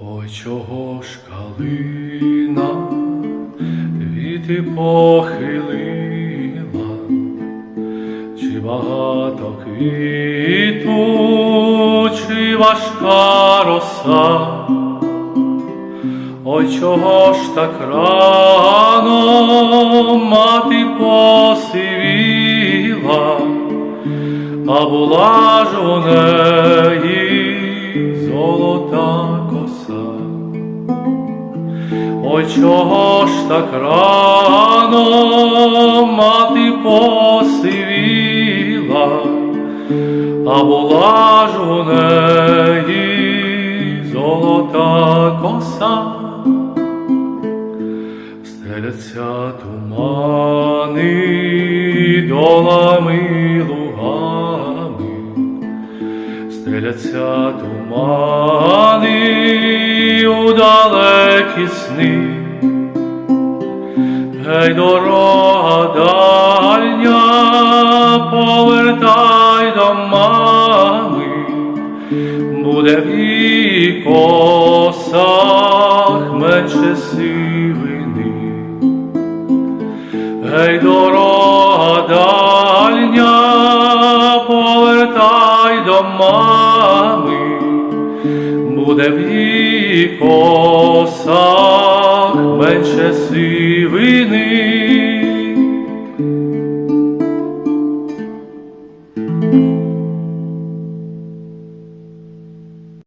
Ой, чого ж калина віти похилила, чи багато квіту, чи важка роса, ой, чого ж так рано мати посивіла, а була ж у неї золота коса. Ой, чого ж так рано мати посивіла, а була ж у неї золота коса. Стеляться тумани долами лугами, стеляться тумани далекі сни, Гей, дорога дальня, повертай до мами, буде в її косах менше сивини. Гей, дорога дальня, повертай до мами, буде в її косах менше сивини.